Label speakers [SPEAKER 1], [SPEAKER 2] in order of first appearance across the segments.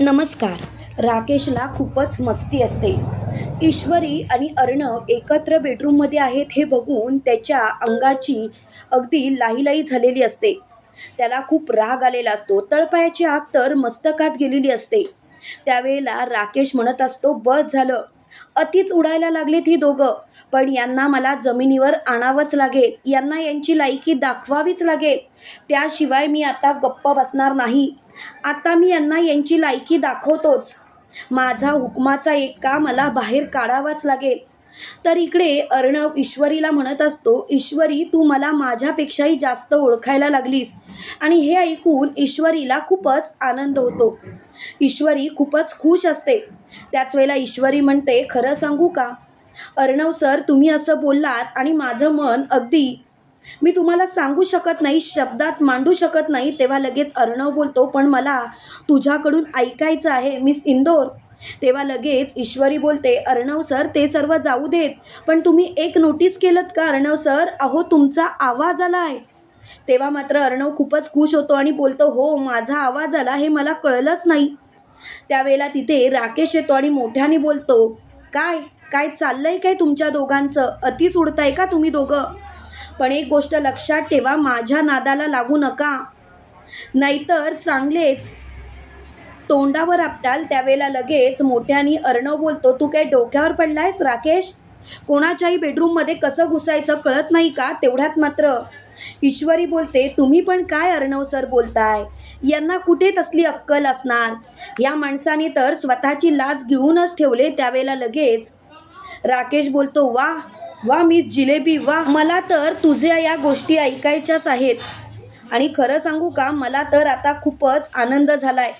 [SPEAKER 1] नमस्कार. राकेशला खूपच मस्ती असते. ईश्वरी आणि अर्णव एकत्र बेडरूममध्ये आहेत हे बघून त्याच्या अंगाची अगदी लाहीलाही झालेली असते. त्याला खूप राग आलेला असतो. तळपायाची आग तर मस्तकात गेलेली असते. त्यावेळेला राकेश म्हणत असतो बस झालं. अतिच उडायला लागलेत ही दोघं. पण यांना मला जमिनीवर आणावंच लागेल. यांना यांची लायकी दाखवावीच लागेल. त्याशिवाय मी आता गप्प बसणार नाही. आता मी यांना यांची लायकी दाखवतोच. माझा हुकमाचा एक का मला बाहेर काढावाच लागेल. तर इकडे अर्णव ईश्वरीला म्हणत असतो ईश्वरी तू मला माझ्यापेक्षाही जास्त ओळखायला लागलीस. आणि हे ऐकून ईश्वरीला खूपच आनंद होतो. ईश्वरी खूपच खुश असते. त्याच वेळेला ईश्वरी म्हणते खरं सांगू का? अर्णव सर तुम्ही असं बोललात आणि माझं मन अगदी मी तुम्हाला सांगू शकत नाही शब्दात मांडू शकत नाही तेव्हा लगेच अर्णव बोलतो पण मला तुझ्याकडून ऐकायचं आहे मिस इंदोर. तेव्हा लगेच ईश्वरी बोलते अर्णव सर ते सर्व जाऊ देत पण तुम्ही एक नोटीस केलं का अर्णव सर? अहो तुमचा आवाज आला आहे. तेव्हा मात्र अर्णव खूपच खुश होतो आणि बोलतो हो माझा आवाज आला हे मला कळलंच नाही. त्यावेळेला तिथे राकेश येतो आणि मोठ्याने बोलतो काय काय चाललंय काय तुमच्या दोघांचं? अतिच उडताय का तुम्ही दोघं? पण एक गोष्ट लक्षात ठेवा माझ्या नादाला लागू नका. नाहीतर चांगलेच. तोंडावर आपटाल त्यावेळेला लगेच मोठ्याने अर्णव बोलतो तू काय डोक्यावर पडलायस राकेश? कोणाच्याही बेडरूममध्ये कसं घुसायचं कळत नाही का? तेवढ्यात मात्र. ईश्वरी बोलते तुम्ही पण काय अर्णव सर बोलताय? यांना कुठे तसली अक्कल असणार? या माणसाने तर स्वतःची लाज घेऊनच ठेवले त्यावेळेला लगेच. राकेश बोलतो वा वा मिस जिलेबी वा. मला तर तुझ्या या गोष्टी ऐकायच्याच आहेत. आणि खरं सांगू का मला तर आता खूपच आनंद झालाय.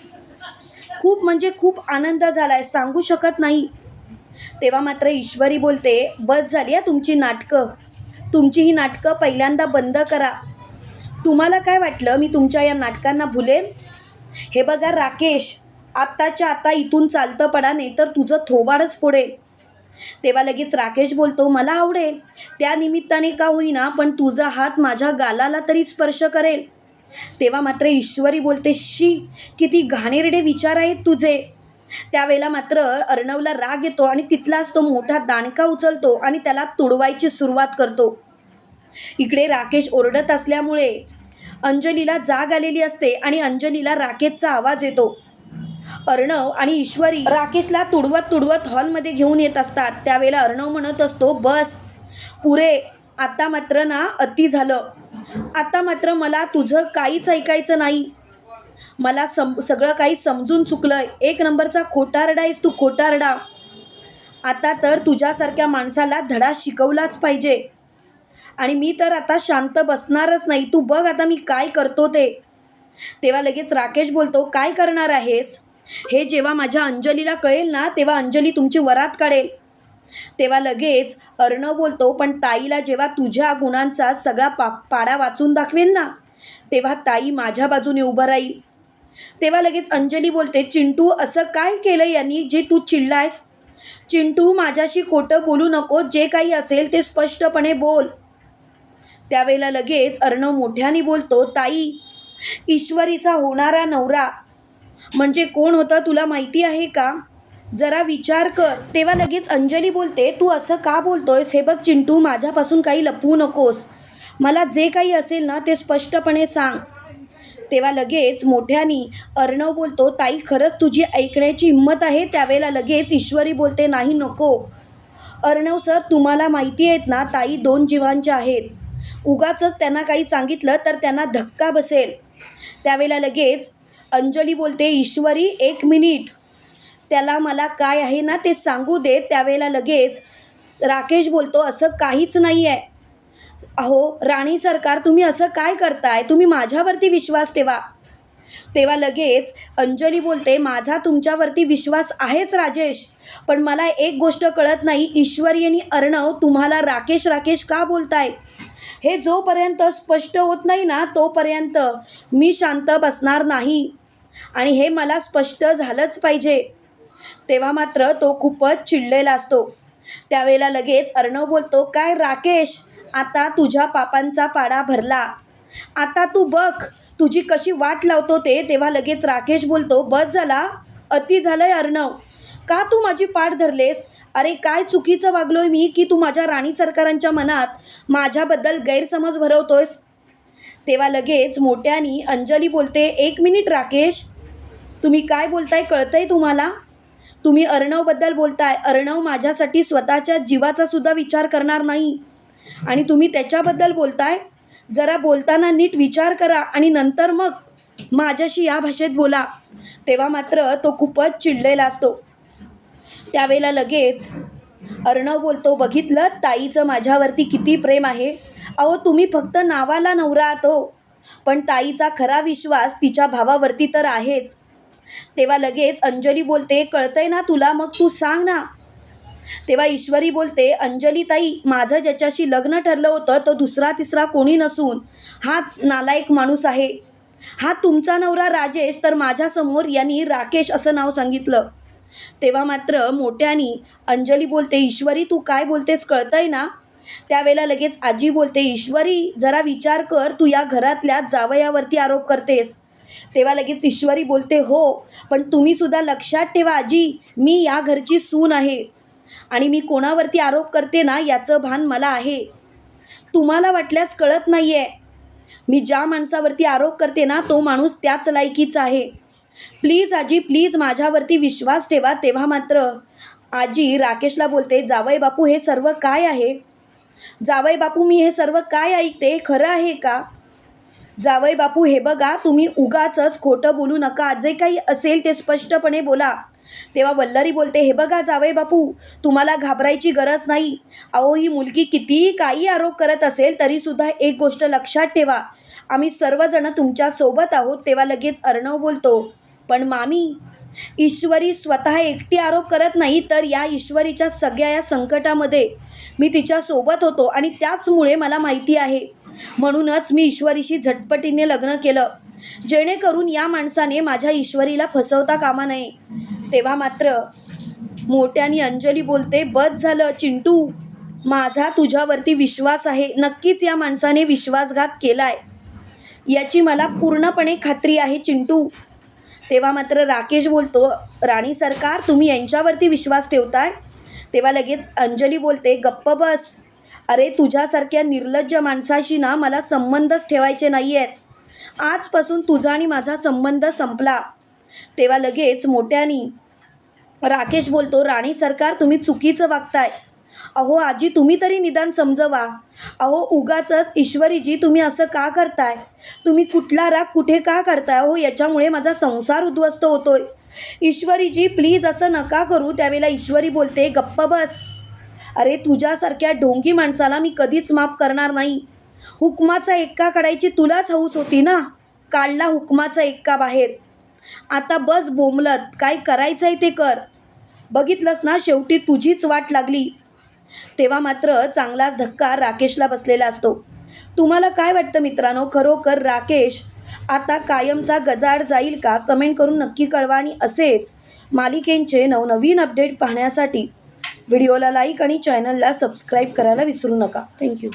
[SPEAKER 1] खूप म्हणजे खूप आनंद झालाय सांगू शकत नाही. तेव्हा मात्र ईश्वरी बोलते बस झाली आहे तुमची नाटकं. तुमची ही नाटकं पहिल्यांदा बंद करा. तुम्हाला काय वाटलं मी तुमच्या या नाटकांना भुलेन? हे बघा राकेश आत्ताच्या आता इथून चालतं पडा नाही तर तुझं थोबाडच फोडेल तेव्हा लगेच राकेश बोलतो मला आवडेल. त्या निमित्ताने का होईना पण तुझा हात माझ्या गालाला तरी स्पर्श करेल. तेव्हा मात्र ईश्वरी बोलते शी किती घाणेरडे विचार आहेत तुझे. त्यावेळेला मात्र अर्णवला राग येतो आणि तिथलाच तो मोठा दाणका उचलतो आणि त्याला तुडवायची सुरुवात करतो. इकडे राकेश ओरडत असल्यामुळे अंजलीला जाग आलेली असते आणि अंजलीला राकेशचा आवाज येतो. अर्णव आणि ईश्वरी राकेशला तुडवत तुडवत हॉलमध्ये घेऊन येत असतात. त्यावेळेला अर्णव म्हणत असतो बस पुरे आता मात्र ना अति झालं. आता मात्र मला तुझं काहीच ऐकायचं नाही. मला सम सगळं काही समजून चुकलं एक नंबरचा खोटारडा आहेस तू खोटारडा. आता तर तुझ्यासारख्या माणसाला धडा शिकवलाच पाहिजे. आणि मी तर आता शांत बसणारच नाही. तू बघ आता मी काय करतो ते. तेव्हा लगेच राकेश बोलतो काय करणार आहेस? हे जेव्हा माझ्या अंजलीला कळेल ना तेव्हा अंजली तुमची वरात काढेल. तेव्हा लगेच अर्णव बोलतो पण ताईला जेव्हा तुझ्या गुणांचा सगळा पा पाडा वाचून दाखवेन ना तेव्हा ताई माझ्या बाजूने उभं राहील. तेव्हा लगेच अंजली बोलते चिंटू असं काय केलं यांनी जे तू चिडलायस? चिंटू माझ्याशी खोटं बोलू नको जे काही असेल ते स्पष्टपणे बोल. त्यावेळेला लगेच अर्णव मोठ्याने बोलतो ताई ईश्वरीचा होणारा नवरा म्हणजे कोण होतं तुला माहिती आहे का? जरा विचार कर. तेव्हा लगेच अंजली बोलते तू असं का बोलतोयस? हे बघ चिंटू माझ्यापासून काही लपवू नकोस. मला जे काही असेल ना ते स्पष्टपणे सांग. तेव्हा लगेच मोठ्यानी अर्णव बोलतो ताई खरंच तुझी ऐकण्याची हिंमत आहे? त्यावेळेला लगेच ईश्वरी बोलते नाही नको. अर्णव सर तुम्हाला माहिती आहेत ना ताई दोन जीवांच्या आहेत. उगाचच त्यांना काही सांगितलं तर त्यांना धक्का बसेल. त्यावेळेला लगेच अंजली बोलते ईश्वरी एक मिनिट. त्याला मला काय आहे ना ते सांगू दे त्यावेळेला लगेच. राकेश बोलतो असं काहीच नाही आहे अहो राणी सरकार तुम्ही असं काय करताय? तुम्ही माझ्यावरती विश्वास ठेवा. तेव्हा लगेच अंजली बोलते माझा तुमच्यावरती विश्वास आहेच राजेश. पण मला एक गोष्ट कळत नाही. ईश्वरी आणि अर्णव तुम्हाला राकेश राकेश का बोलतायत? हे जोपर्यंत स्पष्ट होत नाही ना तोपर्यंत मी शांत बसणार नाही. आणि हे मला स्पष्ट झालंच पाहिजे. तेव्हा मात्र तो खूपच चिडलेला असतो. त्यावेळेला लगेच अर्णव बोलतो काय राकेश आता तुझ्या पापांचा पाडा भरला. आता तू बघ तुझी कशी वाट लावतो ते. तेव्हा लगेच राकेश बोलतो बस झाला अति झालंय अर्णव. का तू माझी पाठ धरलेस? अरे काय चुकीचं वागलोय मी की तू माझ्या राणी सरकारांच्या मनात माझ्याबद्दल गैरसमज भरवतोयस? तेव्हा लगेच मोठ्यानी अंजली बोलते एक मिनिट राकेश तुम्ही काय बोलताय कळतंय तुम्हाला? तुम्ही अर्णवबद्दल बोलताय. अर्णव माझ्यासाठी स्वतःच्या जीवाचा सुद्धा विचार करणार नाही. आणि तुम्ही त्याच्याबद्दल बोलताय? जरा बोलताना नीट विचार करा आणि नंतर मग माझ्याशी या भाषेत बोला. तेव्हा मात्र तो खूपच चिडलेला असतो. त्यावेळेला लगेच अर्णव बोलतो बघितलं? ताईचं माझ्यावरती किती प्रेम आहे. अहो तुम्ही फक्त नावाला नवरा आहात हो. पण ताईचा खरा विश्वास तिच्या भावावरती तर आहेच. तेव्हा लगेच अंजली बोलते कळतंय ना तुला? मग तू सांग ना. तेव्हा ईश्वरी बोलते अंजली ताई माझं ज्याच्याशी लग्न ठरलं होतं तो दुसरा तिसरा कोणी नसून हाच नालायक माणूस आहे. हा तुमचा नवरा राजेश तर माझ्यासमोर यांनी राकेश असं नाव सांगितलं. तेव्हा मात्र मोठ्यानी अंजली बोलते ईश्वरी तू काय बोलतेस कळतंय ना? त्यावेळेला लगेच आजी बोलते ईश्वरी जरा विचार कर तू या घरातल्या जावयावरती आरोप करतेस. तेव्हा लगेच ईश्वरी बोलते हो पण तुम्ही सुद्धा लक्षात ठेवा आजी मी या घरची सून आहे आणि मी कोणावरती आरोप करते ना याचं भान मला आहे. तुम्हाला वाटल्यास कळत नाही आहे मी ज्या माणसावरती आरोप करते ना तो माणूस त्याच लायकीचा आहे. प्लीज आजी प्लीज माझ्यावरती विश्वास ठेवा. तेव्हा मात्र आजी राकेशला बोलते जावई बापू हे सर्व काय आहे? जावई बापू मी हे सर्व काय ऐकते? खरं आहे का? जावई बापू हे बघा तुम्ही उगाचच खोटं बोलू नका. जे काही असेल ते स्पष्टपणे बोला. तेव्हा वल्लरी बोलते हे बघा जावई बापू तुम्हाला घाबरायची गरज नाही. अहो ही मुलगी कितीही काही आरोप करत असेल तरीसुद्धा एक गोष्ट लक्षात ठेवा. आम्ही सर्वजण तुमच्यासोबत आहोत. तेव्हा लगेच अर्णव बोलतो पण मामी ईश्वरी स्वतः एकटी आरोप करत नाही तर या ईश्वरीच्या सगळ्या या संकटामध्ये मी तिच्यासोबत होतो आणि त्याचमुळे मला माहिती आहे. म्हणूनच मी ईश्वरीशी झटपटीने लग्न केलं. जेणेकरून या माणसाने माझ्या ईश्वरीला फसवता कामा नये. तेव्हा मात्र मोठ्याने अंजली बोलते बस झालं चिंटू. माझा तुझ्यावरती विश्वास आहे. नक्कीच या माणसाने विश्वासघात केला आहे याची मला पूर्णपणे खात्री आहे चिंटू. तेव्हा मात्र राकेश बोलतो राणी सरकार तुम्ही यांच्यावरती विश्वास ठेवताय? तेव्हा लगेच अंजली बोलते गप्प बस. अरे तुझ्यासारख्या निर्लज्ज माणसाशी ना मला संबंधच ठेवायचे नाही आहेत आजपासून तुझा आणि माझा संबंध संपला. तेव्हा लगेच मोठ्यानी राकेश बोलतो राणी सरकार तुम्ही चुकीचं वागताय. अहो आजी तुम्ही तरी निदान समजवा. अहो उगाचच ईश्वरीजी तुम्ही असं का करताय? तुम्ही कुठला राग कुठे का करताय? अहो याच्यामुळे माझा संसार उद्ध्वस्त होतोय. ईश्वरीजी प्लीज असं नका करू. त्यावेळेला ईश्वरी बोलते गप्प बस. अरे तुझ्यासारख्या ढोंगी माणसाला मी कधीच माफ करणार नाही. हुकमाचा एक्का काढायची तुलाच हौस होती ना? काढला हुकमाचा एक्का बाहेर. आता बस बोंबलत काय करायचं आहे ते कर. बघितलंस ना शेवटी तुझीच वाट लागली. तेव्हा मात्र चांगलाच धक्का राकेशला बसलेला असतो. तुम्हाला काय वाटतं मित्रांनो? खरोखर राकेश आता कायमचा गजाड जाईल का? कमेंट करून नक्की कळवा आणि असेच मालिकेंचे नवनवीन अपडेट पाहण्यासाठी व्हिडिओला लाईक आणि चॅनलला सबस्क्राईब करायला विसरू नका. थँक्यू.